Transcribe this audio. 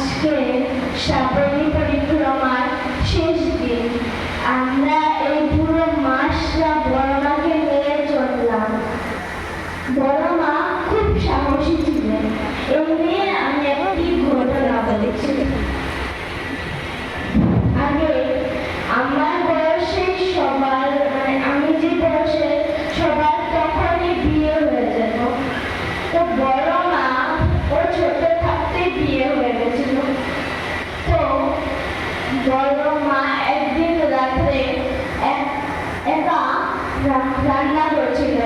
আজকে সাবরণী পরীক্ষা বড় মা একদিন রাত্রে একা রান্না করছিল।